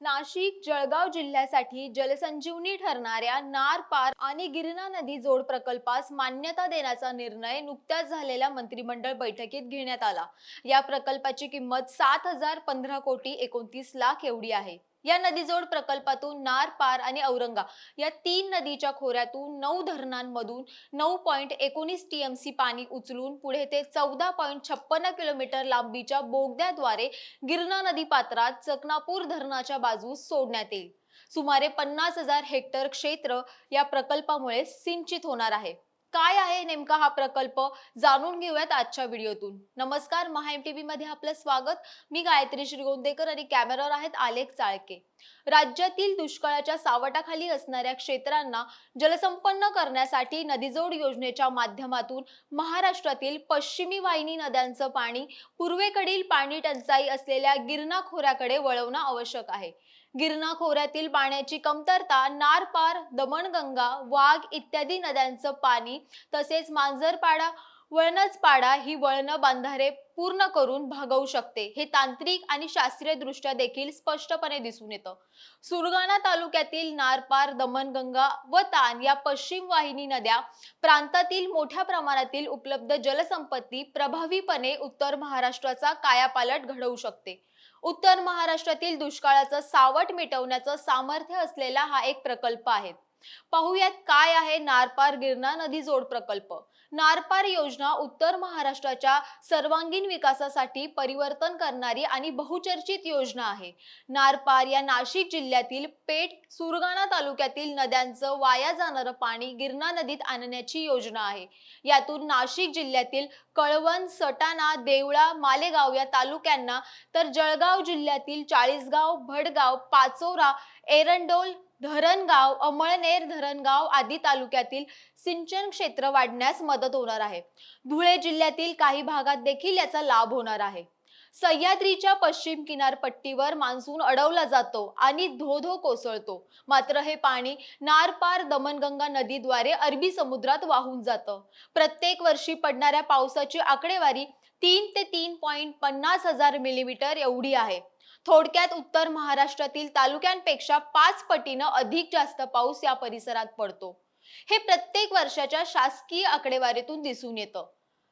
नाशिक जळगाव जिल्ह्यासाठी जलसंजीवनी ठरणाऱ्या नार पार आणि गिरणा नदी जोड प्रकल्पास मान्यता देण्याचा निर्णय नुकत्याच झालेल्या मंत्रिमंडळ बैठकीत घेण्यात आला. या प्रकल्पाची किंमत सात हजार पंधरा कोटी एकोणतीस लाख एवढी आहे. या नदीजोड प्रकल्पातून नार पार आणि औरंगा या तीन नदीच्या खोऱ्यातून नऊ धरणांमधून नऊ पॉईंट एकोणीस टीएमसी पाणी उचलून पुढे ते चौदा पॉईंट छप्पन्न किलोमीटर लांबीच्या बोगद्याद्वारे गिरणा नदी पात्रात चकनापूर धरणाच्या बाजूस सोडण्यात येईल. सुमारे पन्नास हजार हेक्टर क्षेत्र या प्रकल्पामुळे सिंचित होणार आहे. काय आहे नेमका हा प्रकल्प? जाणून घेऊयात आजच्या व्हिडिओतून. नमस्कार महा एम टी मध्ये आपलं स्वागत. मी गायत्री श्रीगोंदेकर आणि कॅमेरावर आहेत आलेख चाळके. राज्यातील दुष्काळाच्या सावटाखाली असणाऱ्या क्षेत्रांना जलसंपन्न करण्यासाठी नदीजोड योजनेच्या माध्यमातून महाराष्ट्रातील पश्चिमी वाहिनी नद्यांचं पाणी पूर्वेकडील पाणी टंचाई असलेल्या गिरणा खोऱ्याकडे वळवणं आवश्यक आहे. गिरणा खोऱ्यातील पाण्याची कमतरता नारपार दमणगंगा वाघ इत्यादी नद्यांचं पाणी तसेच मांजरपाडा वळणजपाडा ही वळणं बांधारे पूर्ण करून भागवू शकते. हे तांत्रिक आणि शास्त्रीय दृष्ट्या देखील स्पष्टपणे दिसून येतं. सुरगाणा तालुक्यातील नारपार दमणगंगा व तान या पश्चिम वाहिनी नद्या प्रांतातील मोठ्या प्रमाणातील उपलब्ध जलसंपत्ती प्रभावीपणे उत्तर महाराष्ट्राचा कायापालट घडवू शकते. उत्तर महाराष्ट्रातील दुष्काळाचं सावट मिटवण्याचं सामर्थ्य असलेला हा एक प्रकल्प आहे. पाहुयात काय आहे नारपार गिरणा नदी जोड प्रकल्प. नारपार योजना उत्तर महाराष्ट्राच्या सर्वांगीण विकासासाठी परिवर्तन करणारी आणि बहुचर्चित योजना आहे. नारपार या नाशिक जिल्ह्यातील पेठ सुरगाणा तालुक्यातील नद्यांचं वाया जाणारं पाणी गिरणा नदीत आणण्याची योजना आहे. यातून नाशिक जिल्ह्यातील कळवण सटाणा देवळा मालेगाव या तालुक्यांना तर जळगाव जिल्ह्यातील चाळीसगाव भडगाव पाचोरा एरंडोल धरणगाव अमळनेर धरणगाव आदी तालुक्यातील सिंचन क्षेत्र वाढण्यास मदत होणार आहे. धुळे जिल्ह्यातील काही भागात देखील याचा लाभ होणार आहे. सह्याद्रीच्या पश्चिम किनारपट्टीवर मान्सून अडवला जातो आणि धो धो कोसळतो. मात्र हे पाणी नारपार दमनगंगा नदीद्वारे अरबी समुद्रात वाहून जातं. प्रत्येक वर्षी पडणाऱ्या पावसाची आकडेवारी तीन ते तीन पॉईंट पन्नास हजार मिलीमीटर एवढी आहे. थोडक्यात उत्तर महाराष्ट्रातील तालुक्यांपेक्षा पाच पटीनं अधिक जास्त पाऊस या परिसरात पडतो. हे प्रत्येक वर्षाच्या शासकीय आकडेवारीतून दिसून येतं.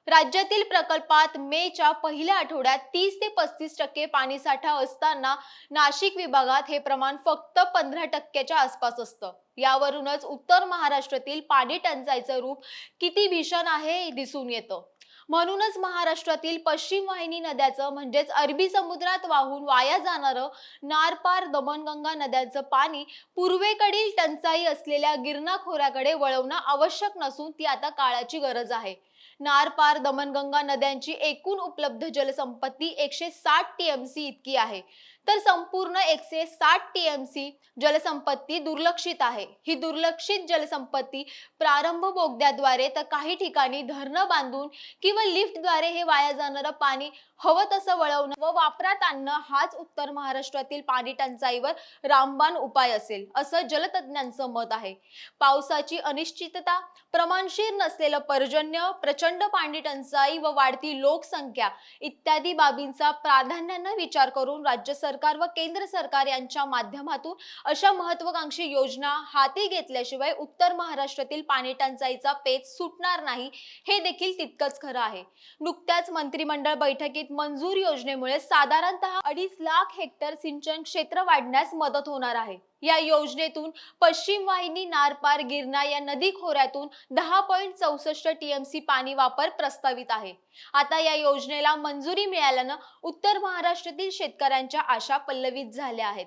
राज्यातील प्रकल्पात मेच्या पहिल्या आठवड्यात तीस ते पस्तीस टक्के पाणीसाठा असताना नाशिक विभागात हे प्रमाण फक्त पंधरा टक्क्याच्या आसपास असतं. यावरूनच उत्तर महाराष्ट्रातील पाणी टंचाईचं रूप किती भीषण आहे दिसून येतं. म्हणूनच महाराष्ट्रातील पश्चिम वाहिनी नद्याचं म्हणजेच अरबी समुद्रात वाहून वाया जाणारं नारपार दमणगंगा नद्यांचं पाणी पूर्वेकडील टंचाई असलेल्या गिरणा खोऱ्याकडे वळवणं आवश्यक नसून ती आता काळाची गरज आहे. नारपार दमनगंगा नद्यांची एकूण उपलब्ध जलसंपत्ती एकशे साठ टीएमसी इतकी आहे. तर संपूर्ण एकशे साठ टीएमसी जलसंपत्ती दुर्लक्षित आहे. ही दुर्लक्षित जलसंपत्ती प्रारंभ बोगद्याद्वारे तर काही ठिकाणी धरणं बांधून किंवा लिफ्टद्वारे हे वाया जाणारं पाणी हवं तसं वळवणं व वापरात आणणं हाच उत्तर महाराष्ट्रातील पाणी टंचाईवर रामबाण उपाय असेल असं जलतज्ञांचं मत आहे. पावसाची अनिश्चितता प्रमाणशीर नसलेलं पर्जन्य प्रचंड पाणी टंचाई व वाढती लोकसंख्या इत्यादी बाबींचा प्राधान्यानं विचार करून राज्य सरकार व केंद्र सरकार यांच्या माध्यमातून अशा महत्वाकांक्षी योजना हाती घेतल्याशिवाय उत्तर महाराष्ट्रातील पाणी टंचाईचा पेच सुटणार नाही हे देखील तितकंच खरं आहे. नुकत्याच मंत्रिमंडळ बैठकीत मंजूर योजनेमुळे साधारणतः अडीच लाख हेक्टर सिंचन क्षेत्र वाढण्यास मदत होणार आहे. या योजनेतून पश्चिम वाहिनी नारपार गिरणा या नदी खोऱ्यातून दहा पॉईंट चौसष्ट टीएमसी पाणी वापर प्रस्तावित आहे. आता या योजनेला मंजुरी मिळाल्यानं उत्तर महाराष्ट्रातील शेतकऱ्यांच्या आशा पल्लवित झाल्या आहेत.